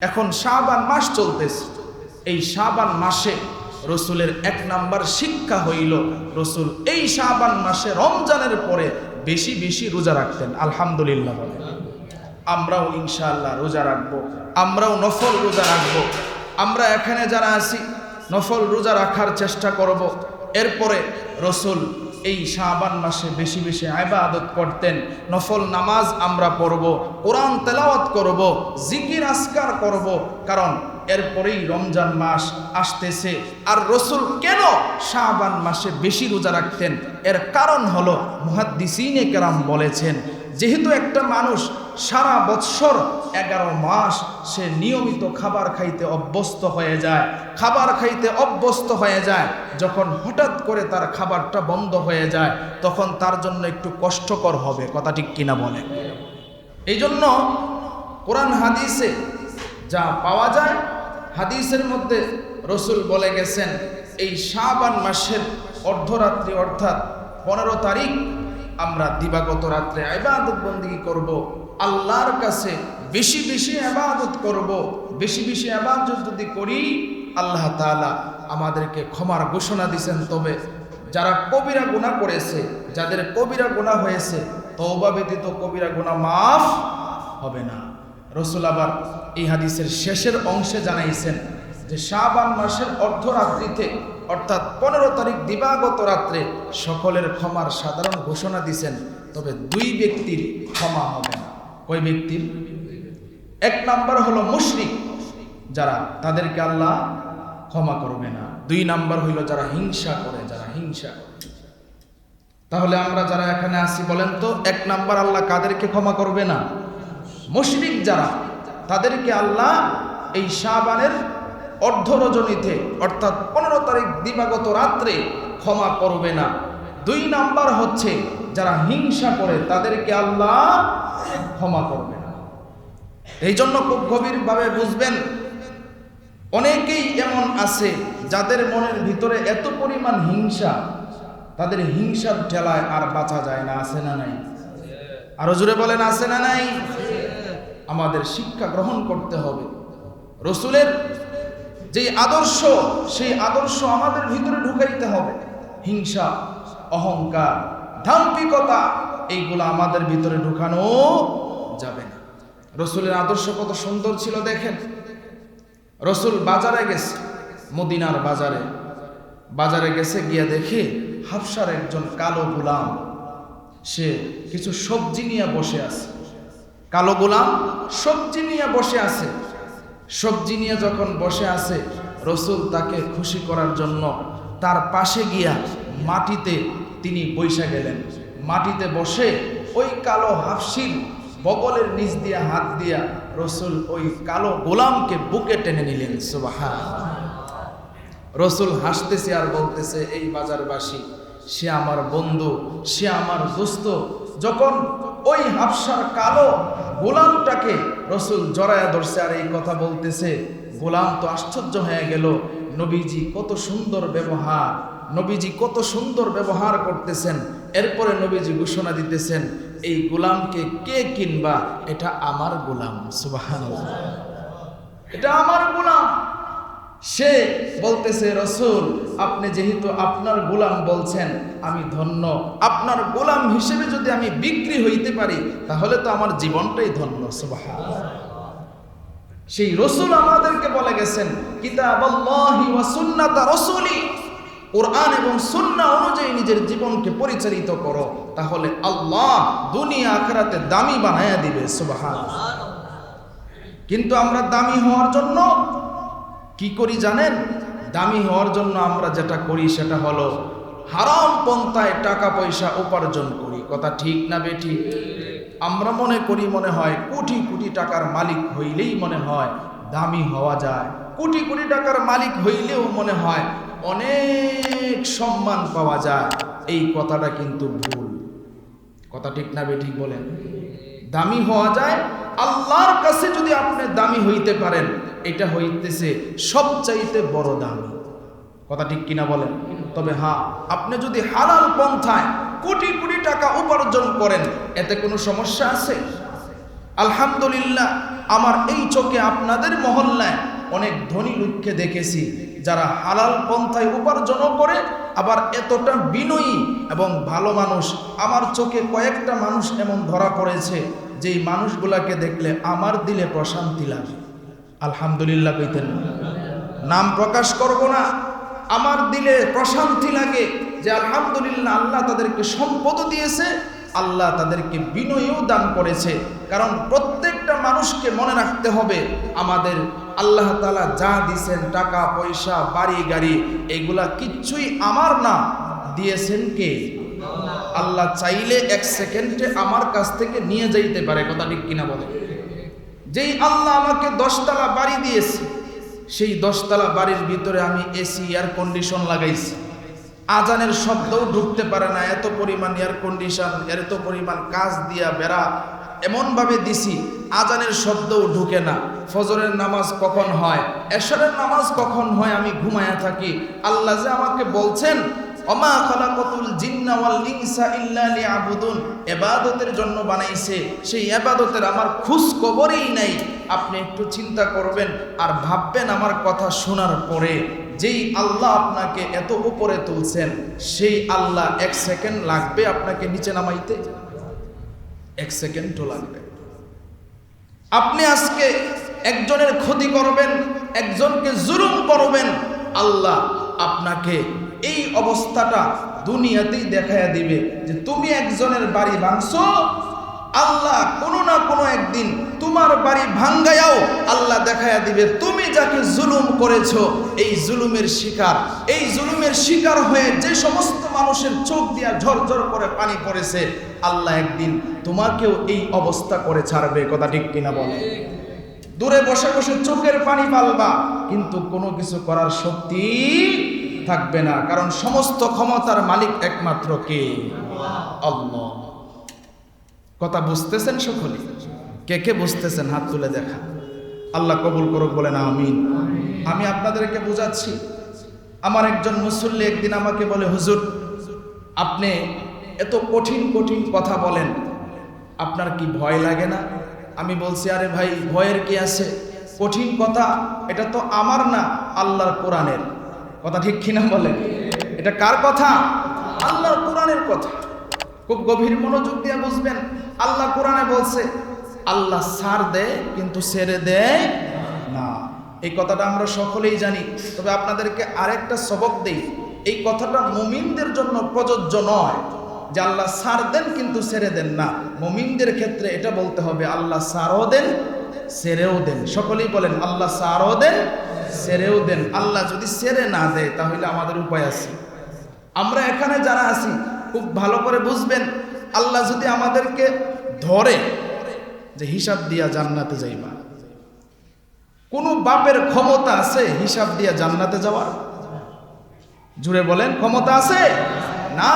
এখন শাবান মাস চলতেছে। এই শাবান মাসে রসুলের এক নাম্বার শিক্ষা হইল, রসুল এই শাবান মাসে রমজানের পরে বেশি বেশি রোজা রাখতেন। আলহামদুলিল্লাহ আমরাও ইনশাআল্লাহ রোজা রাখব। আমরাও নফল রোজা রাখব। আমরা এখানে যারা আছি, নফল রোজা রাখার চেষ্টা করব। এরপরে রসুল এই শাহবান মাসে বেশি বেশি আবাদত করতেন। নফল নামাজ আমরা পড়ব, কোরআন তেলাওয়াত করব, জিকির আসকার করব, কারণ এরপরেই রমজান মাস আসতেছে। আর রসুল কেন শাহবান মাসে বেশি রোজা রাখতেন? এর কারণ হলো মুহাদ্দিসিনে কেরাম বলেছেন যেহেতু একটা মানুষ সারা বৎসর এগারো মাস সে নিয়মিত খাবার খাইতে অভ্যস্ত হয়ে যায়, খাবার খাইতে অভ্যস্ত হয়ে যায়, যখন হঠাৎ করে তার খাবারটা বন্ধ হয়ে যায়, তখন তার জন্য একটু কষ্টকর হবে, কথা ঠিক কিনা বলে। এই জন্য কোরআন হাদিসে যা পাওয়া যায়, হাদিসের মধ্যে রসুল বলে গেছেন, এই শাবান মাসের অর্ধরাত্রি অর্থাৎ পনেরো তারিখ আমরা দিবাগত রাত্রে আবাদত বন্দী করব, আল্লাহর কাছে বেশি বেশি আবাদত করব, বেশি বেশি আবাদত যদি করি, আল্লাহ তাআলা আমাদেরকে ক্ষমার ঘোষণা দিছেন। তবে যারা কবিরা গুনাহ করেছে, যাদের কবিরা গুনাহ হয়েছে, তওবা ব্যতীত কবিরা গুনাহ মাফ হবে না। রসুল আবার এই হাদিসের শেষের অংশে জানাইছেন যে শাবান মাসের অর্ধরাত্রিতে অর্থাৎ পনেরো তারিখ দিবাগত রাত্রে সকলের ক্ষমার সাধারণ ঘোষণা দিছেন, তবে দুই ব্যক্তির ক্ষমা হবে না। ওই ব্যক্তির? এক নাম্বার হলো মুশরিক, যারা তাদেরকে আল্লাহ ক্ষমা করবে না। দুই নাম্বার হইল যারা হিংসা করে, যারা হিংসা তাহলে আমরা যারা এখানে আসি বলেন তো, এক নাম্বার আল্লাহ কাদেরকে ক্ষমা করবে না? মুশরিক যারা, তাদেরকে আল্লাহ এই শাবানের অর্ধ রজনীতে অর্থাৎ তারিখ দিবাগত রাত্রে ক্ষমা করবে না। দুই নাম্বার হচ্ছে, যারা হিংসা করে, তাদেরকে আল্লাহ ক্ষমা করবে না। এই জন্য খুব গভীরভাবে বুঝবেন, অনেকেই এমন আছে, যাদের মনের ভিতরে এত পরিমাণ হিংসা, তাদের হিংসার ঠেলায় আর বাঁচা যায় না, আছে না নাই? আরও জোরে বলেন, আছে না নাই? আমাদের শিক্ষা গ্রহণ করতে হবে। রসুলের যে আদর্শ, সেই আদর্শ আমাদের ভিতরে ঢুকাইতে হবে। হিংসা, অহংকার ধাম্পিকতা এইগুলো আমাদের ভিতরে ঢুকানো যাবে না। রসুলের আদর্শ কত সুন্দর ছিল দেখেন। রসুল বাজারে গেছে, মদিনার বাজারে। বাজারে গেছে, গিয়া দেখে হাফসার একজন কালো গোলাম। সে কিছু সবজি নিয়ে বসে আছে। কালো গোলাম সবজি নিয়ে বসে আছে। সবজি নিয়ে যখন বসে আছে, রসুল তাকে খুশি করার জন্য তার পাশে গিয়া মাটিতে তিনি বৈশা গেলেন। মাটিতে বসে ওই কালো হাফসির বগলের নিচ দিয়া, হাত দিয়া রসুল ওই কালো গোলামকে বুকে টেনে নিলেন। সুবাহা রসুল হাসতেছে আর বলতেছে, এই বাজারবাসী, সে আমার বন্ধু, সে আমার দোস্ত। যখন ওই হাফসার কালো গোলামটাকে রসুল জরায়া ধরছে আর এই কথা বলতেছে। গোলাম তো আশ্চর্য হয়ে গেল, নবীজি কত সুন্দর ব্যবহার, নবীজি কত সুন্দর ব্যবহার করতেছেন। এরপরে নবীজি ঘোষণা দিতেছেন, এই গোলামকে কে কিনবা? এটা আমার গোলাম সুবাহ এটা আমার গোলাম। সে বলতেছে, রসুল, আপনি যেহেতু আপনার গোলাম বলছেন, আমি ধন্য। আপনার গোলাম হিসেবে যদি আমি বিক্রি হইতে পারি, তাহলে তো আমার জীবনটাই ধন্য। সুবাহা সেই রসুল আমাদেরকে বলে গেছেন কিতাব রসুলি। কোরআন এবং সুন্না অনুযায়ী নিজের জীবনকে পরিচালিত করো, তাহলে আল্লাহ দুনিয়া আখরাতে দামি বানায়া দিবে সুবাহা কিন্তু আমরা দামি হওয়ার জন্য কি করি জানেন? দামি হওয়ার জন্য আমরা যেটা করি সেটা হলো হারাম পন্থায় টাকা পয়সা উপার্জন করি। কথা ঠিক না বেটি আমরা মনে করি মনে হয় কোটি কোটি টাকার মালিক হইলেই মনে হয় দামি হওয়া যায়। কোটি কোটি টাকার মালিক হইলেও মনে হয় অনেক সম্মান পাওয়া যায়। এই কথাটা কিন্তু ভুল। কথা ঠিক না বেঠিক বলেন? দামি হওয়া যায়, আল্লাহর কাছে যদি আপনি দামি হইতে পারেন, এটা হইতেছে সবচাইতে বড় দামি। কথা ঠিক কিনা বলেন? তবে হ্যাঁ আপনি যদি হালাল পন্থায় কোটি কোটি টাকা উপার্জন করেন, এতে কোনো সমস্যা আছে? আলহামদুলিল্লাহ, আমার এই চোখে আপনাদের মহল্লায় অনেক ধনী লোককে দেখেছি, যারা হালাল পন্থায় উপার্জন করে, আবার এতটা বিনয়ী এবং ভালো মানুষ। আমার চোখে কয়েকটা মানুষ এমন ধরা পড়েছে, যেই মানুষগুলাকে দেখলে আমার দিলে প্রশান্তি লাগে। আলহামদুলিল্লাহ কইতেন। নাম প্রকাশ করব না, আমার দিলে প্রশান্তি লাগে যে আলহামদুলিল্লাহ আল্লাহ তাদেরকে সম্পদ দিয়েছে, আল্লাহ তাদেরকে বিনয়ও দান করেছে। কারণ প্রত্যেকটা মানুষকে মনে রাখতে হবে, আমাদের আল্লাহ তালা যা দিছেন, টাকা, পয়সা, বাড়ি, গাড়ি, এগুলা কিচ্ছুই আমার না। দিয়েছেন কে? আল্লাহ চাইলে এক সেকেন্ডে আমার কাছ থেকে নিয়ে যাইতে পারে, কথা ঠিক কিনা বলে। যেই আল্লাহ আমাকে দশতলা বাড়ি দিয়েছে, সেই দশতলা বাড়ির ভিতরে আমি এসি এয়ার কন্ডিশন লাগাইছি। আজানের শব্দও ঢুকতে পারে না, এত পরিমাণ এয়ার কন্ডিশন এত পরিমাণ কাজ দিয়া বেড়া এমনভাবে দিছি, আজানের শব্দও ঢুকে না। ফজরের নামাজ কখন হয়? এশরের নামাজ কখন হয়? আমি ঘুমায়া থাকি। আল্লাহ যে আমাকে বলছেন, অমা খালাকতুল জিন্না ওয়াল ইনসা ইল্লা লিয়াবুদুন। ইবাদতের জন্য বানাইছে। সেই ইবাদতের আমার খোঁজ খবরই নাই। আপনি একটু চিন্তা করবেন আর ভাববেন আমার কথা শোনার পরে, যেই আল্লাহ আপনাকে এত উপরে তুলছেন, সেই আল্লাহ এক সেকেন্ড লাগবে আপনাকে নিচে নামাইতে? এক সেকেন্ডও লাগবে। আপনি আজকে একজনের ক্ষতি করবেন, একজনকে জুলুম করবেন, আল্লাহ আপনাকে এই অবস্থাটা দুনিয়াতেই দেখাইয়া দিবে যে তুমি একজনের বাড়ি ভাঙছো আল্লাহ কোনো না কোনো একদিন তোমার বাড়ি ভাঙ্গায়াও আল্লাহ দেখাইয়া দিবে, তুমি যাকে জুলুম করেছ, এই জুলুমের শিকার। এই জুলুমের শিকার হয়ে যে সমস্ত মানুষের চোখ দিয়া ঝরঝর করে পানি পড়েছে, আল্লাহ একদিন তোমাকেও এই অবস্থা করে ছাড়বে, কথা ঠিক কিনা বলে? দূরে বসে বসে চোখের পানি পালবা, কিন্তু কোনো কিছু করার শক্তি থাকবে না, কারণ সমস্ত ক্ষমতার মালিক একমাত্র কে? আল্লাহ। কথা বুঝতেছেন সকলে কে কে বুঝতেছেন? হাত তুলে দেখা। আল্লাহ কবুল করুক, বলেন আমিন। আমি আপনাদেরকে বুঝাচ্ছি। আমার একজন মুসল্লি একদিন আমাকে বলে, হুজুর, আপনি এত কঠিন কঠিন কথা বলেন। আপনার কি ভয় লাগে না? আমি বলছি, আরে ভাই, ভয়ের কি আছে? কঠিন কথা, এটা তো আমার না, আল্লাহর কোরআনের। কথা ঠিক কিনা বলেন? এটা কার কথা? আল্লাহর কোরআনের কথা। খুব গভীর মনোযোগ দিয়ে বুঝবেন। আল্লাহ কোরআনে বলছে, আল্লাহ সার দেয়, কিন্তু ছেড়ে দেয় না। এই কথাটা আমরা সকলেই জানি, তবে আপনাদেরকে আরেকটা সবক দেই। এই কথাটা মুমিনদের জন্য প্রযোজ্য নয় যে আল্লাহ সার দেন, কিন্তু ছেড়ে দেন না। মুমিনদের ক্ষেত্রে এটা বলতে হবে, আল্লাহ সারও দেন, সেরেও দেন। সকলেই বলেন, আল্লাহ সারও দেন, সেরেও দেন। আল্লাহ যদি সেরে না দেয়, তাহলে আমাদের উপায় আছে। আমরা এখানে যারা আছি, খুব ভালো করে বুঝবেন আল্লাহ যদি আমাদেরকে ধরে যে হিসাব দিয়া জান্নাতে যাইবা। কোনো বাপের ক্ষমতা আছে হিসাব দিয়া জান্নাতে যাওয়ার জুড়ে বলেন, ক্ষমতা আছে? না।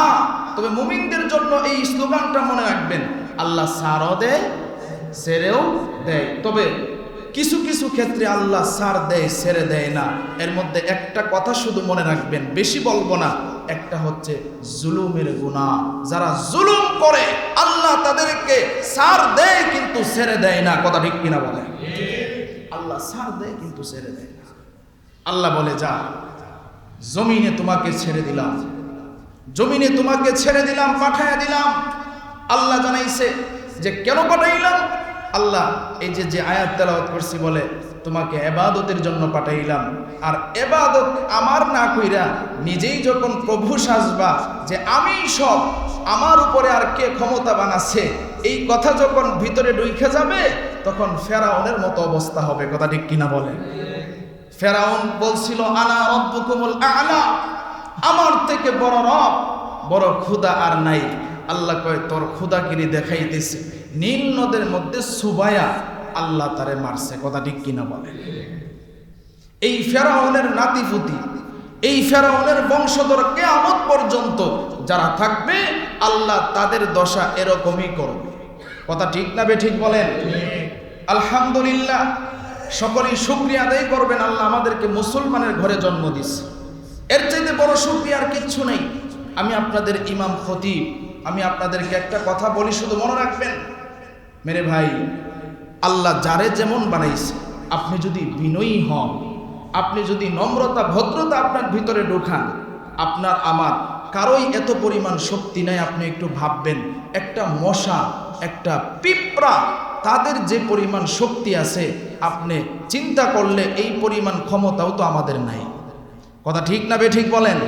তবে মুমিনদের জন্য এই স্লোগানটা মনে রাখবেন, আল্লাহ সারও দেয়, সেরেও দেয়। তবে কিছু কিছু ক্ষেত্রে আল্লাহ সার দেয় সেরে দেয় না। এর মধ্যে একটা কথা শুধু মনে রাখবেন, বেশি বলব না। একটা হচ্ছে জুলুমের গুণা যারা জুলুম করে, আল্লাহ তাদেরকে সার দেয় কিন্তু ছেড়ে দেয় না। কথা ঠিক কিনা বলে আল্লাহ সার দেয় কিন্তু ছেড়ে দেয় না। আল্লাহ বলে, যা, জমিনে তোমাকে ছেড়ে দিলাম। জমিনে তোমাকে ছেড়ে দিলাম পাঠাইয়া দিলাম। আল্লাহ জানাইছে যে, কেন পাঠাইলাম? আল্লাহ এই যে যে আয়াত তেলাওয়াত করছি বলে, তোমাকে এবাদতের জন্য পাঠাইলাম। আর এবাদত আমার না কইরা নিজেই যখন প্রভু সাজবা, যে আমি সব, আমার উপরে আর কে ক্ষমতা বানাচ্ছে এই কথা যখন ভিতরে ডুইখে যাবে, তখন ফেরাউনের মতো অবস্থা হবে। কথা ঠিক কিনা বলে ফেরাউন বলছিল আনা রব্বুকুমুল আলা। আমার থেকে বড় রব, বড় ক্ষুদা আর নাই। আল্লাহ কয়, তোর ক্ষুদাগিরি দেখাইতেছে। নীল নদের মধ্যে সুবায়া আল্লাহ তারে মারছে, কথা ঠিক কিনা বলে। এই ফেরাউনের নাতিপুতি, এই ফেরাউনের বংশধর কেয়ামত পর্যন্ত যারা থাকবে, আল্লাহ তাদের দশা এরকমই করবে। কথা ঠিক না বে ঠিক বলেন? আলহামদুলিল্লাহ, সকলেই শুক্রিয়া আদায় করবেন, আল্লাহ আমাদেরকে মুসলমানের ঘরে জন্ম দিছে। এর চাইতে বড় শুক্রিয়া আর কিচ্ছু নেই। আমি আপনাদের ইমাম খতিব, আমি আপনাদেরকে একটা কথা বলি, শুধু মনে রাখবেন মেরে ভাই, আল্লাহ যারে যেমন বানাইছে, আপনি যদি বিনয়ী হন, আপনি যদি নম্রতা, ভদ্রতা আপনার ভিতরে ঢোকান, আপনার আমার কারোই এত পরিমাণ শক্তি নাই, আপনি একটু ভাববেন, একটা মশা, একটা পিঁপড়া, তাদের যে পরিমাণ শক্তি আছে, আপনি চিন্তা করলে এই পরিমাণ ক্ষমতাও তো আমাদের নাই। কথা ঠিক না বে ঠিক বলেন?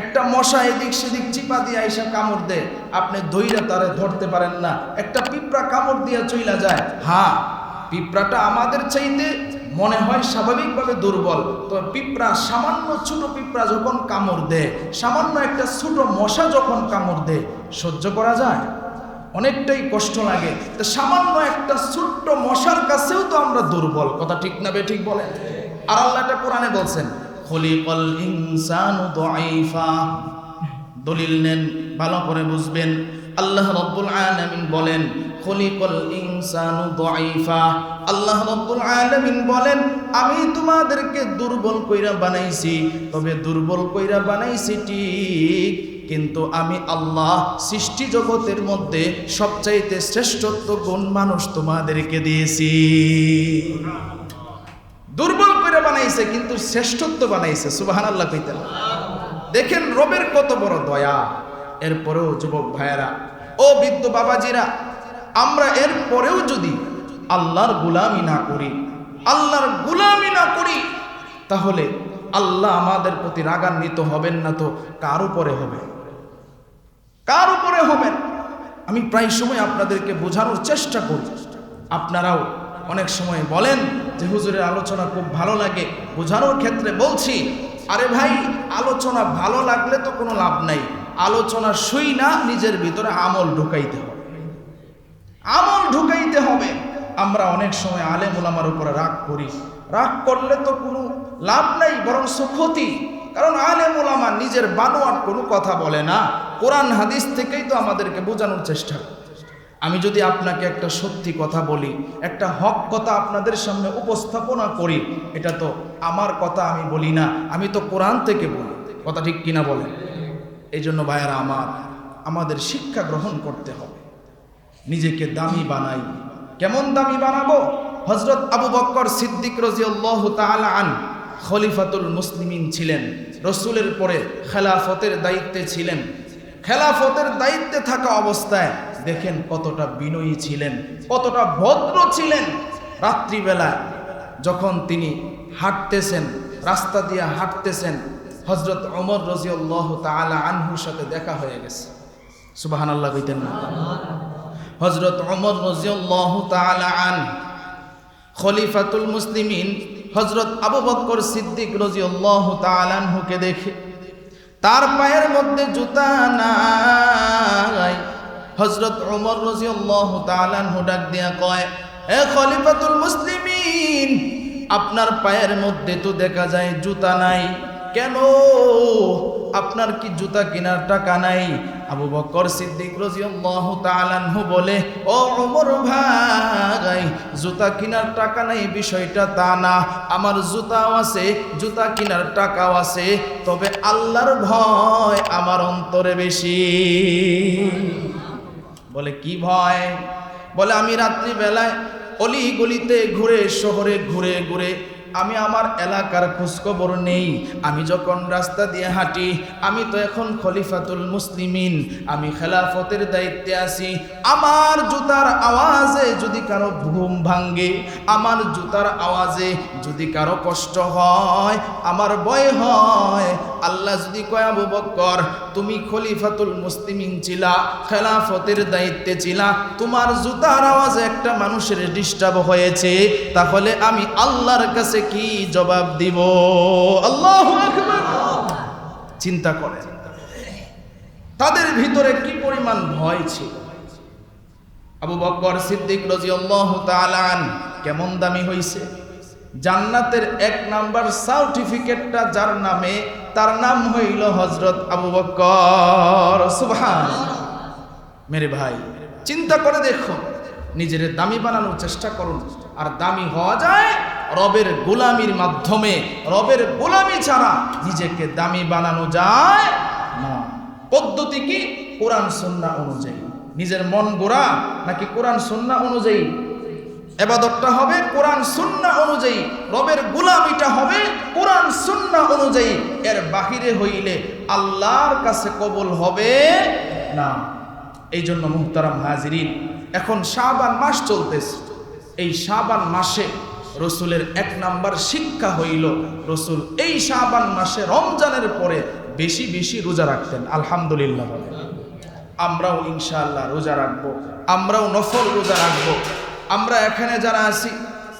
একটা মশা এদিক সেদিক চিপা দিয়ে আইসা কামড় দেয় আপনি দইরা তারে ধরতে পারেন না। একটা পিঁপড়া কামড় দিয়া চইলা যায়। হ্যাঁ পিঁপড়াটা আমাদের চাইতে মনে হয় স্বাভাবিকভাবে দুর্বল। তো পিঁপড়া, সামান্য ছোট পিঁপড়া যখন কামড় দেয় সামান্য একটা ছোট মশা যখন কামড় দেয় সহ্য করা যায়? অনেকটাই কষ্ট লাগে। তো সামান্য একটা ছোট্ট মশার কাছেও তো আমরা দুর্বল। কথা ঠিক না বে ঠিক বলেন? আর আল্লাহ এটা কোরআনে বলছেন খলিকল ইনসানু দাইফা দলিল নেন, ভালো করে বুঝবেন। আল্লাহ রব্বুল আলামিন বলেন, খলিকল ইনসানু দাইফা আল্লাহ রব্বুল আলামিন বলেন, আমি তোমাদেরকে দুর্বল কইরা বানাইছি, তবে দুর্বল কইরা বানাইছি ঠিক, কিন্তু আমি আল্লাহ সৃষ্টি জগতের মধ্যে সবচাইতে শ্রেষ্ঠত্ব গুণ মানুষ তোমাদেরকে দিয়েছি। দুর্বল করে বানাইছে, কিন্তু শ্রেষ্ঠত্ব বানাইছে। সুবাহান আল্লাহ কইতেন দেখেন রবের কত বড় দয়া। এরপরেও যুবক ভাইয়েরা, ও বৃদ্ধ বাবাজিরা, আমরা এর পরেও যদি আল্লাহর গুলামি না করি, আল্লাহর গুলামি না করি, তাহলে আল্লাহ আমাদের প্রতি রাগান্বিত হবেন না তো কার উপরে হবে? কার উপরে হবেন? আমি প্রায় সময় আপনাদেরকে বোঝানোর চেষ্টা করি আপনারাও অনেক সময় বলেন যে, হুজুরের আলোচনা খুব ভালো লাগে, বোঝানোর ক্ষেত্রে বলছি, আরে ভাই, আলোচনা ভালো লাগলে তো কোনো লাভ নাই, আলোচনা শুই না, নিজের ভিতরে আমল ঢুকাইতে হবে। আমল ঢুকাইতে হবে। আমরা অনেক সময় আলেম ওলামার উপরে রাগ করি। রাগ করলে তো কোনো লাভ নাই বরং ক্ষতি। কারণ আলেম ওলামা নিজের বানোয়ার কোনো কথা বলে না। কোরআন হাদিস থেকেই তো আমাদেরকে বোঝানোর চেষ্টা। করে আমি যদি আপনাকে একটা সত্যি কথা বলি, একটা হক কথা আপনাদের সামনে উপস্থাপনা করি, এটা তো আমার কথা আমি বলি না, আমি তো কোরআন থেকে বলি। কথা ঠিক কিনা বলেন? এই জন্য ভাইয়েরা আমার, আমাদের শিক্ষা গ্রহণ করতে হবে। নিজেকে দামি বানাই। কেমন দামি বানাবো? হজরত আবু বক্কর সিদ্দিক রাজিয়াল্লাহ তাআলা আন, খলিফাতুল মুসলিমিন ছিলেন। রসুলের পরে খেলাফতের দায়িত্বে ছিলেন। খেলাফতের দায়িত্বে থাকা অবস্থায় দেখেন কতটা বিনয়ী ছিলেন, কতটা ভদ্র ছিলেন। রাত্রিবেলা যখন তিনি হাঁটতেছেন, রাস্তা দিয়ে হাঁটতেছেন হজরত অমর রজিউল্লাহ তাআলা আনহুর সাথে দেখা হয়ে গেছে। সুবাহান আল্লাহ কইতেন না। হজরত অমর রজিউল্লাহ তাআলা আন, খলিফাতুল মুসলিমিন হজরত আবু বক্কর সিদ্দিক রজিউল্লাহ তাআলা আনহুকে দেখে, তার পায়ের মধ্যে জুতা নাই। হজরত ওমর রজিউল্লাহ তাআলাহু ডাক দিয়া কয়, এ খলিফাতুল মুসলিমিন, আপনার পায়ের মধ্যে তো দেখা যায় জুতা নাই। কেন? আপনার কি জুতা কেনার টাকা নাই? আবু বকর সিদ্দিক রাদিয়াল্লাহু তাআলাহু বলে, ও ওমর ভাই, জুতা কেনার টাকা নাই বিষয়টা তা না। আমার জুতাও আছে, জুতা কেনার টাকাও আছে, তবে আল্লাহর ভয় আমার অন্তরে বেশি। বলে কি ভয়? বলে আমি রাত্রিবেলায় অলি গলিতে ঘুরে শহরে ঘুরে ঘুরে আমি আমার এলাকার খোঁজখবর নেই। আমি যখন রাস্তা দিয়ে হাঁটি, আমি তো এখন খলিফাতুল মুসলিমিন। আমি খেলাফতের দায়িত্বে আছি। আমার জুতার আওয়াজে যদি কারও ঘুম ভাঙ্গে আমার জুতার আওয়াজে যদি কারও কষ্ট হয়, আমার ভয় হয়। আল্লাহ যদি কয়, আবু বক্কর, তুমি খলিফাতুল মুসলিমিন ছিলা, খেলাফতের দায়িত্বে ছিলা, তোমার জুতার আওয়াজে একটা মানুষের ডিস্টার্ব হয়েছে। তাহলে আমি আল্লাহর কাছে কি জবাব দিব? আল্লাহ চিন্তা করে তাদের ভিতরে কি পরিমাণ ভয় ছিল? আবু বক্কর সিদ্দিক রাদিয়াল্লাহু তাআলা আন কেমন দামি হইছে? জান্নাতের এক নাম্বার সার্টিফিকেটটা যার নামে, তার নাম হইল হজরত আবু বক্কর সুবহান মেরে ভাই, চিন্তা করে দেখুন নিজের দামি বানানোর চেষ্টা করুন। আর দামি হওয়া যায় রবের গোলামির মাধ্যমে। রবের গোলামি ছাড়া নিজেকে দামি বানানো যায় না। পদ্ধতি কি? কোরআন, সন্না অনুযায়ী। নিজের মন গোড়া নাকি কোরআন, সন্না অনুযায়ী? এবাদতটা হবে কোরআন, সুন্না অনুযায়ী। রবের গুলামিটা হবে কোরআন, সুন্না অনুযায়ী। এর বাহিরে হইলে আল্লাহর কাছে কবল হবে না। এই জন্য মুহতারাম হাজিরিন, এখন শাবান মাস চলতেছে। এই শাবান মাসে রসুলের এক নাম্বার শিক্ষা হইল, রসুল এই শাবান মাসে রমজানের পরে বেশি বেশি রোজা রাখতেন। আলহামদুলিল্লাহ আমরাও ইনশাআল্লাহ রোজা রাখব, আমরাও নফল রোজা রাখব। আমরা এখানে যারা আছি,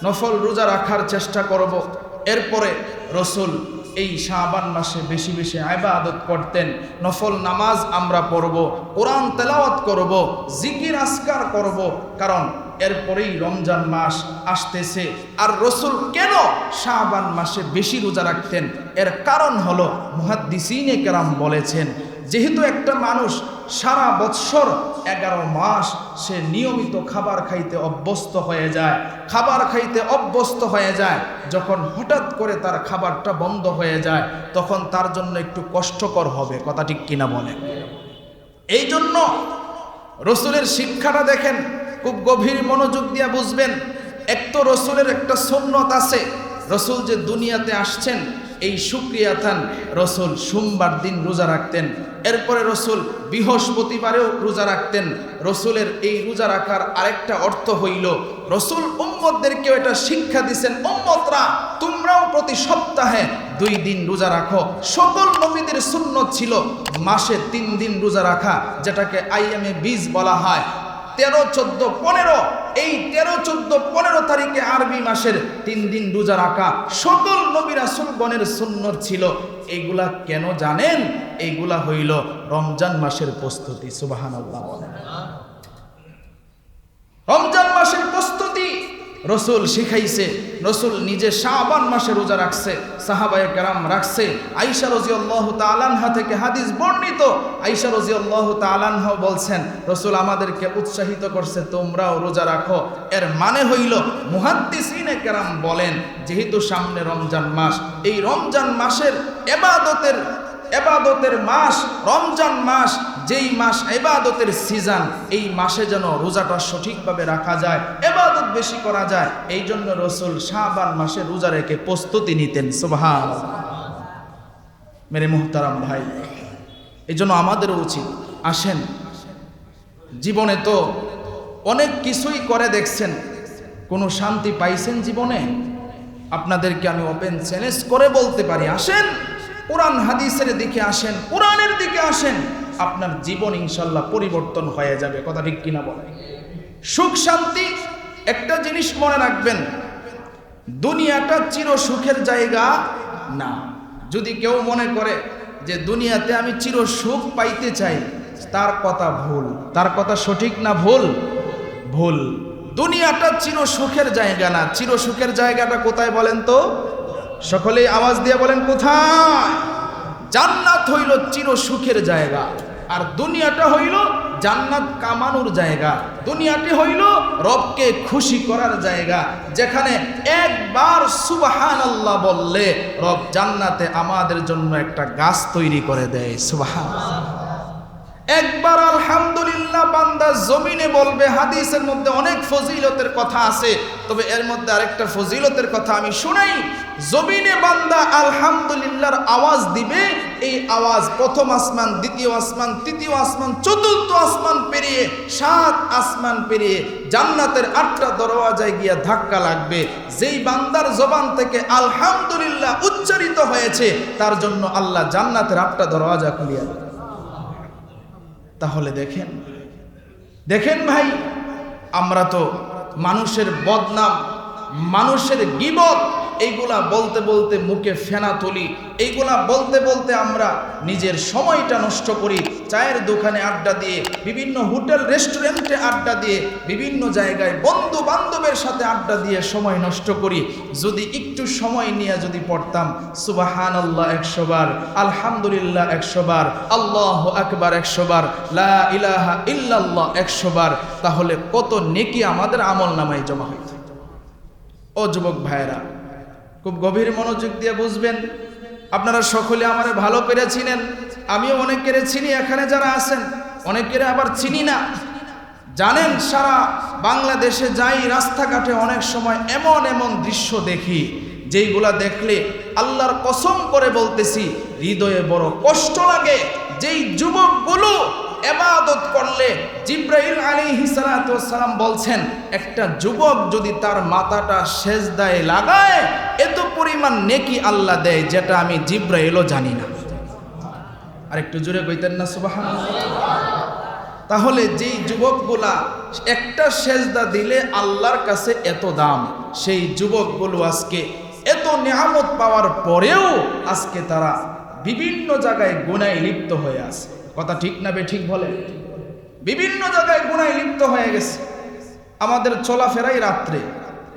নফল রোজা রাখার চেষ্টা করব। এরপরে রসুল এই শাবান মাসে বেশি বেশি আবাদত করতেন। নফল নামাজ আমরা পড়ব, কোরআন তেলাওয়াত করব, জিকির আসকার করব। কারণ এরপরেই রমজান মাস আসতেছে। আর রসুল কেন শাবান মাসে বেশি রোজা রাখতেন? এর কারণ হলো মুহাদ্দিসিনে কেরাম বলেছেন, যেহেতু একটা মানুষ সারা বৎসর এগারো মাস সে নিয়মিত খাবার খাইতে অভ্যস্ত হয়ে যায়, খাবার খাইতে অভ্যস্ত হয়ে যায়, যখন হঠাৎ করে তার খাবারটা বন্ধ হয়ে যায়, তখন তার জন্য একটু কষ্টকর হবে, কথা ঠিক কিনা বলে এই জন্য রসুলের শিক্ষাটা দেখেন খুব গভীর মনোযোগ দিয়ে বুঝবেন, এক তো রসুলের একটা সন্ন্যত আছে, রসুল যে দুনিয়াতে আসছেন, এই সুক্রিয়া থান রসুল সোমবার দিন রোজা রাখতেন, এরপরে রসুল বৃহস্পতিবারেও রোজা রাখতেন, রসুলের এই রোজা রাখার আরেকটা অর্থ হইল, রসুল উম্মতদেরকেও এটা শিক্ষা দিছেন, উম্মতরা, তোমরাও প্রতি সপ্তাহে দুই দিন রোজা রাখো। সকল নবীদের সুন্নত ছিল মাসে তিন দিন রোজা রাখা, যেটাকে আইএমএ বীজ বলা হয়। তেরো, চোদ্দ, পনেরো। এই তেরো, চোদ্দ, পনেরো তারিখে আরবি মাসের তিন দিন রোজা রাখা সকল নবীরা সুলগণের সুন্নত ছিল। এগুলা কেন জানেন? এগুলা হইল রমজান মাসের প্রস্তুতি সুবাহান রমজান মাসের প্রস্তুতি রসুল শিখাইছে, রসুল নিজে শাহবান মাসে রোজা রাখছে, সাহাবায়ে কেরাম রাখছে। আইসা রজি আল্লাহ তালানহা থেকে হাদিস বর্ণিত। আইসা রজি আল্লাহ তালানহ বলছেন, রসুল আমাদেরকে উৎসাহিত করছে, তোমরাও রোজা রাখো। এর মানে হইল, মুহাদ্দিসিনে কেরাম বলেন, যেহেতু সামনে রমজান মাস, এই রমজান মাসের এবাদতের এবাদতের মাস, রমজান মাস যেই মাস এবাদতের সিজন, এই মাসে যেন রোজাটা সঠিকভাবে রাখা যায়, এবাদত বেশি করা যায় এই জন্য রসুল শাহবান মাসে রোজা রেখে প্রস্তুতি নিতেন সুবহান মেরে মোহতারাম ভাই এই জন্য আমাদেরও উচিত, আসেন। জীবনে তো অনেক কিছুই করে দেখছেন, কোনো শান্তি পাইছেন জীবনে? আপনাদেরকে আমি ওপেন চ্যালেঞ্জ করে বলতে পারি, আসেন, কোরআন হাদিসের দিকে আসেন, কোরআনের দিকে আসেন। আপনার জীবন ইনশাল্লাহ পরিবর্তন হয়ে যাবে। কথা ঠিক কিনা বলে সুখ শান্তি, একটা জিনিস মনে রাখবেন, দুনিয়াটা চির সুখের জায়গা না। যদি কেউ মনে করে যে দুনিয়াতে আমি চির সুখ পাইতে চাই, তার কথা ভুল। তার কথা সঠিক না ভুল? ভুল। দুনিয়াটা চির সুখের জায়গা না। চির সুখের জায়গাটা কোথায় বলেন তো? সকলেই আওয়াজ দিয়ে বলেন, কোথায়? জান্নাত হইল চির সুখের জায়গা। আর দুনিয়াটা হইল জান্নাত কামানোর জায়গা। দুনিয়াটি হইল রবকে খুশি করার জায়গা। যেখানে একবার সুবাহান আল্লাহ বললে রব জান্নাতে আমাদের জন্য একটা গাছ তৈরি করে দেয়। সুবাহান একবার আলহামদুলিল্লাহ বান্দা জমিনে বলবে, হাদিসের মধ্যে অনেক ফজিলতের কথা আছে, তবে এর মধ্যে আরেকটা ফজিলতের কথা আমি শুনাই। জমিনে বান্দা আলহামদুলিল্লাহর আওয়াজ দিবে, এই আওয়াজ প্রথম আসমান, দ্বিতীয় আসমান, তৃতীয় আসমান, চতুর্থ আসমান পেরিয়ে, সাত আসমান পেরিয়ে জান্নাতের আটটা দরওয়াজায় গিয়া ধাক্কা লাগবে। যেই বান্দার জবান থেকে আলহামদুলিল্লাহ উচ্চারিত হয়েছে, তার জন্য আল্লাহ জান্নাতের আটটা দরওয়াজা খুলিয়া দেবে। তাহলে দেখেন। দেখেন ভাই আমরা তো মানুষের বদনাম মানুষের গিবত, এইগুলা বলতে বলতে মুখে ফেনা তুলি, এইগুলা বলতে বলতে আমরা নিজের সময়টা নষ্ট করি, চায়ের দোকানে আড্ডা দিয়ে, বিভিন্ন হোটেল, রেস্টুরেন্টে আড্ডা দিয়ে, বিভিন্ন জায়গায় বন্ধু বান্ধবের সাথে আড্ডা দিয়ে সময় নষ্ট করি। যদি একটু সময় নিয়ে যদি পড়তাম সুবাহান আল্লাহ একশো বার, আলহামদুলিল্লাহ একশো বার, আল্লাহ আকবার একশো বার, লা ইলাহা ইল্লাল্লাহ একশো বার, তাহলে কত নেকি আমাদের আমল নামায় জমা হইত। ও যুবক ভাইয়েরা, খুব গভীর মনোযোগ দিয়ে বুঝবেন, আপনারা সকলে আমারে ভালো চিনেন, আমিও অনেকের চিনি, এখানে যারা আছেন, অনেকের আবার চিনি না। জানেন, সারা বাংলাদেশে যাই রাস্তাঘাটে অনেক সময় এমন এমন দৃশ্য দেখি, যেইগুলা দেখলে আল্লাহর কসম করে বলতেছি, হৃদয়ে বড় কষ্ট লাগে। যেই যুবকগুলো এবাদত করলে জিব্রাহিল আলী হিসালাম বলছেন, একটা যুবক যদি তার মাথাটা সেজদায় লাগায়, এত পরিমাণ নেকি আল্লাহ দেয় যেটা আমি জিব্রাহিলও জানি না। আর একটু জোরে কইতেন না সুবাহ তাহলে যেই যুবকগুলা একটা সেজদা দিলে আল্লাহর কাছে এত দাম, সেই যুবকগুলো আজকে এত নিয়ামত পাওয়ার পরেও আজকে তারা বিভিন্ন জায়গায় গুনায় লিপ্ত হয়ে আছে। কথা ঠিক না বে ঠিক বলে। বিভিন্ন জায়গায় গুনায় লিপ্ত হয়ে গেছে। আমাদের চলাফেরাই রাত্রে।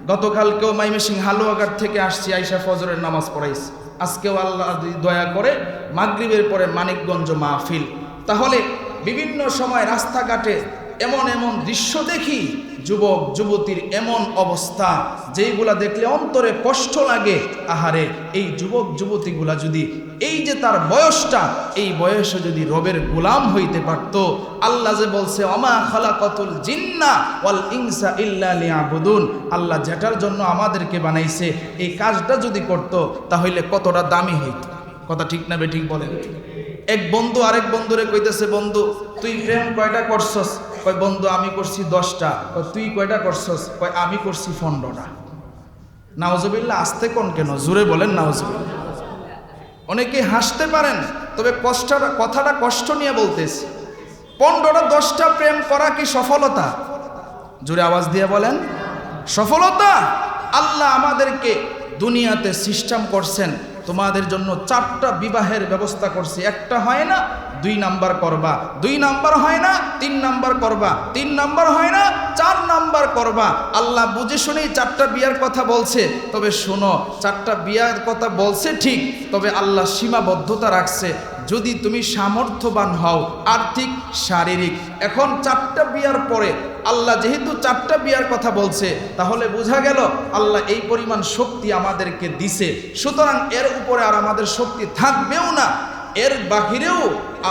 গতকালকেও মাইমেসিং হালুয়াঘাট থেকে আসছি, আইসা ফজরের নামাজ পড়াইছি। আজকেও আল্লাহ দয়া করে মাগরীবের পরে মানিকগঞ্জ মাহফিল। তাহলে বিভিন্ন সময় রাস্তাঘাটে এমন এমন দৃশ্য দেখি যুবক, যুবতীর এমন অবস্থা, যেইগুলা দেখলে অন্তরে কষ্ট লাগে। আহারে, এই যুবক, যুবতীগুলা যদি এই যে তার বয়সটা, এই বয়সে যদি রবের গোলাম হইতে পারত, আল্লাহ যে বলছে অমা খালাকাতুল জিন্না ওয়াল ইনসা ইল্লা লিয়াবুদুন। আল্লাহ যেটার জন্য আমাদেরকে বানাইছে, এই কাজটা যদি করত, তাহলে কতটা দামি হইত? কথা ঠিক না বে ঠিক বলেন? এক বন্ধু আরেক বন্ধুরে কইতেছে, বন্ধু, তুই প্রেম কয়টা করছস? কয়, বন্ধু, আমি করছি দশটা। কয়, তুই কয়টা করছস? কয়, আমি করছি পনেরোটা। নাওজবিল্লা আসতে কোন কেন? জুড়ে বলেন নাওজবিল্লা অনেকে হাসতে পারেন, তবে কষ্টটা কথাটা কষ্ট নিয়ে বলতেছি। পনেরোটা, দশটা প্রেম করা কি সফলতা? জুড়ে আওয়াজ দিয়ে বলেন, সফলতা? আল্লাহ আমাদেরকে দুনিয়াতে সিস্টেম করছেন। তোমাদের জন্য চারটা বিবাহের ব্যবস্থা করছি। একটা হয় না দুই নাম্বার করবা। দুই নাম্বার হয় না, তিন নাম্বার করবা। তিন নাম্বার হয় না, চার নাম্বার করবা। আল্লাহ বুঝে শুনেই চারটা বিয়ার কথা বলছে। তবে শোনো, চারটা বিয়ার কথা বলছে ঠিক, তবে আল্লাহ সীমাবদ্ধতা রাখছে। যদি তুমি সামর্থ্যবান হও, আর্থিক, শারীরিক, এখন চারটা বিয়ার পরে আল্লাহ যেহেতু চারটা বিয়ার কথা বলছে, তাহলে বোঝা গেল আল্লাহ এই পরিমাণ শক্তি আমাদেরকে দিছে। সুতরাং এর উপরে আর আমাদের শক্তি থাকবেও না। এর বাহিরেও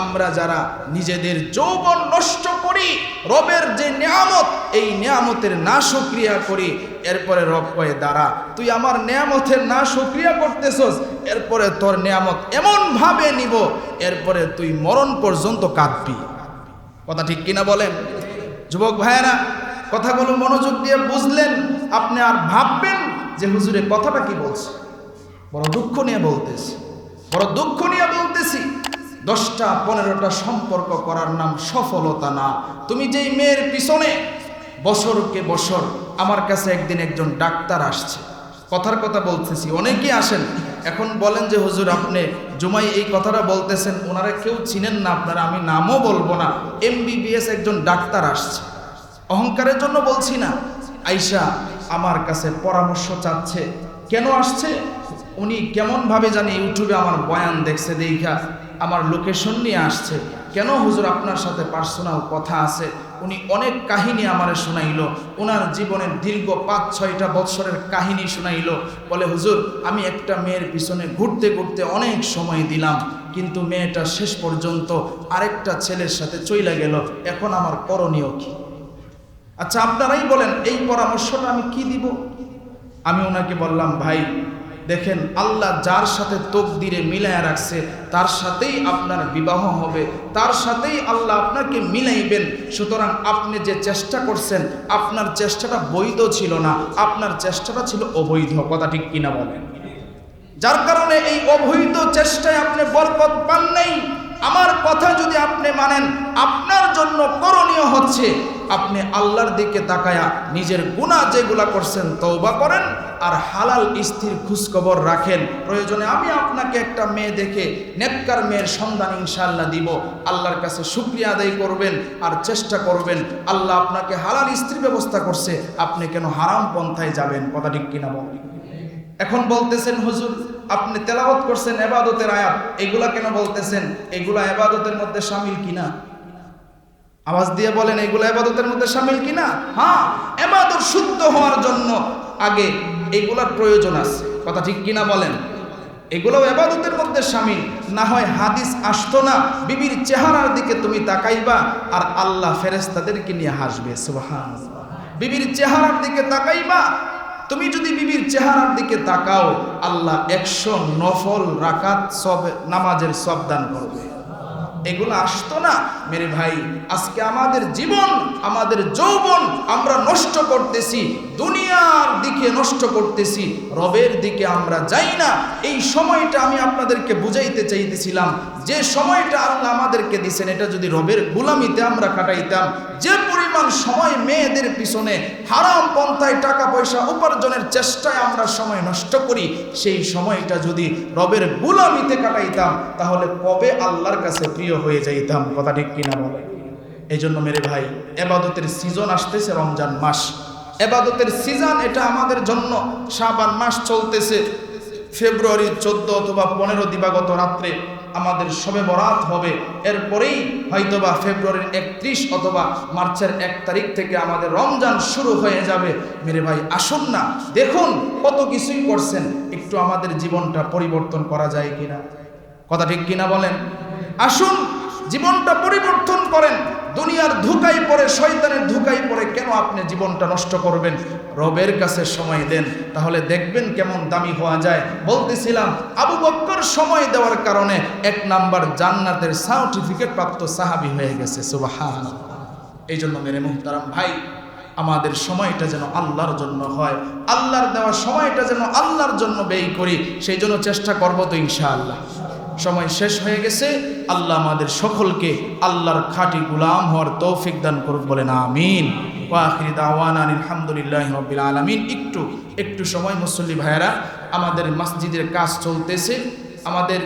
আমরা যারা নিজেদের যৌবন নষ্ট করি, রবের যে নিয়ামত, এই নিয়ামতের না সক্রিয়া করি, এরপরে রব কয়ে, দাঁড়া, তুই আমার নিয়ামতের না সক্রিয়া করতেছস, এরপরে তোর নিয়ামত এমনভাবে নিব, এরপরে তুই মরণ পর্যন্ত কাঁদবি। কথা ঠিক কিনা বলেন? যুবক ভাইয়েরা, কথাগুলো মনোযোগ দিয়ে বুঝলেন, আপনি আর ভাববেন যে হুজুরে কথাটা কি বলছে? বড় দুঃখ নিয়ে বলতেছি। বড় দুঃখ নিয়ে বলতেছি, দশটা পনেরোটা সম্পর্ক করার নাম সফলতা না। তুমি যেই মেয়ের পিছনে বছরকে বছর আমার কাছে একদিন একজন ডাক্তার আসছে। কথার কথা বলতেছি, অনেকেই আসেন। এখন বলেন যে, হুজুর, আপনি জুমাই এই কথাটা বলতেছেন, ওনারা কেউ চিনেন না আপনারা, আমি নামও বলব না। এমবিবিএস একজন ডাক্তার আসছে। অহংকারের জন্য বলছি না। আইসা আমার কাছে পরামর্শ চাচ্ছে, কেন আসছে? উনি কেমনভাবে জানি ইউটিউবে আমার বয়ান দেখছে দেখা আমার লোকেশন নিয়ে আসছে? কেন হুজুর আপনার সাথে পার্সোনাল কথা আছে? উনি অনেক কাহিনী আমারে শোনাইল। ওনার জীবনের দীর্ঘ পাঁচ, ছয়টা বৎসরের কাহিনী শোনাইল। বলে, হুজুর, আমি একটা মেয়ের পিছনে ঘুরতে ঘুরতে অনেক সময় দিলাম। কিন্তু মেয়েটা শেষ পর্যন্ত আরেকটা ছেলের সাথে চইলা গেল। এখন আমার করণীয় কি? আচ্ছা আপনারাই বলেন, এই পরামর্শটা আমি কি দিব? আমি ওনাকে বললাম, ভাই দেখেন আল্লাহ যার সাথে তকদিরে মিলায় রাখছে, তার সাথেই আপনার বিবাহ হবে, তার সাথেই আল্লাহ আপনাকে মিলাইবেন। সুতরাং আপনি যে চেষ্টা করছেন, আপনার চেষ্টাটা বৈধ ছিল না, আপনার চেষ্টাটা ছিল অবৈধ। কথা ঠিক কিনা বলেন? যার কারণে এই অবৈধ চেষ্টায় আপনি বরকত পান নাই। আমার কথা যদি আপনি মানেন, আপনার জন্য করণীয় হচ্ছে আপনি আল্লাহর দিকে তাকায়া নিজের গুণা যেগুলা করছেন তৌবা করেন আর হালাল স্থির খোঁজখবর রাখেন। প্রয়োজনে আমি আপনাকে একটা মেয়ে দেখে নেককার মেয়ের সন্ধান ইনশাল্লাহ দিব। আল্লাহর কাছে শুক্রিয়া আদায় করবেন আর চেষ্টা করবেন, আল্লাহ আপনাকে হালাল স্ত্রী ব্যবস্থা করছে, আপনি কেন হারাম পন্থায় যাবেন? কথা ঠিক কিনা বলেন এখন বলতেছেন, হুজুর, আপনি তেলাওয়াত করছেন এবাদতের আয়াত, এগুলা কেন বলতেছেন? এগুলা এবাদতের মধ্যে সামিল কিনা? আওয়াজ দিয়ে বলেন এগুলো এবাদতের মধ্যে সামিল কিনা? হ্যাঁ এবাদত শুদ্ধ হওয়ার জন্য আগে এগুলার প্রয়োজন আছে। কথা ঠিক কিনা বলেন? এগুলো এবাদতের মধ্যে সামিল। না হয় হাদিস আসতো না, বিবির চেহারার দিকে তুমি তাকাইবা আর আল্লাহ ফেরেস্তাদেরকে নিয়ে হাসবে। সুবহান বিবির চেহারার দিকে তাকাইবা। তুমি যদি বিবির চেহারার দিকে তাকাও, আল্লাহ একশো নফল রাকাত সব, নামাজের সব দান করবে। এগুলো আসতো না। মেরে ভাই, আজকে আমাদের জীবন, আমাদের যৌবন আমরা নষ্ট করতেছি, দুনিয়ার দিকে নষ্ট করতেছি, রবের দিকে আমরা যাই না। এই সময়টা আমি আপনাদেরকে বুঝাইতে চাইতেছিলাম, যে সময়টা আল্লাহ আমাদেরকে দিছেন, এটা যদি রবের গুলামিতে আমরা কাটাইতাম, যে পরিমাণ সময় মেয়েদের পিছনে হারাম পন্থায় টাকা পয়সা উপার্জনের চেষ্টায় আমরা সময় নষ্ট করি, সেই সময়টা যদি রবের গুলামিতে কাটাইতাম, তাহলে কবে আল্লাহর কাছে প্রিয় হয়ে যাইতাম, কথা ঠিক কিনা বলে? এই জন্য মেরে ভাই, এবাদতের সিজন আসতেছে রমজান মাস। এবাদতের সিজন এটা আমাদের জন্য। শাবান মাস চলতেছে। ফেব্রুয়ারির চোদ্দ অথবা পনেরো দিবাগত রাত্রে আমাদের সবে বরাত হবে। এরপরেই হয়তোবা ফেব্রুয়ারির একত্রিশ অথবা মার্চের এক তারিখ থেকে আমাদের রমজান শুরু হয়ে যাবে। মেরে ভাই, আসুন না। দেখুন কত কিছুই করছেন। একটু আমাদের জীবনটা পরিবর্তন করা যায় কিনা। কথা ঠিক কিনা বলেন? আসুন, জীবনটা পরিবর্তন করেন। দুনিয়ার ধুকাই পরে শয়তানের ধুকাই পরে কেন আপনি জীবনটা নষ্ট করবেন? রবের কাছে সময় দেন, তাহলে দেখবেন কেমন দামি হওয়া যায়। বলতেছিলাম, আবু বক্কর সময় দেওয়ার কারণে এক নাম্বার জান্নাতের সার্টিফিকেট প্রাপ্ত সাহাবি হয়ে গেছে সুবাহান এই জন্য মেরে মুহতারাম ভাই, আমাদের সময়টা যেন আল্লাহর জন্য হয়। আল্লাহর দেওয়া সময়টা যেন আল্লাহর জন্য ব্যয় করি সেই জন্য চেষ্টা করব তো ইনশাআল্লাহ। সময় শেষ হয়ে গেছে, আল্লাহ আমাদের সকলকে আল্লাহর খাঁটি গুলাম হওয়ার তৌফিক দান করুক বলেন, আমিন। ওয়াখির দাওয়ান আলহামদুলিল্লাহ রবিল আলমিন। একটু একটু সময় মুসল্লি ভাইয়েরা, আমাদের মসজিদের কাজ চলতেছে, আমাদের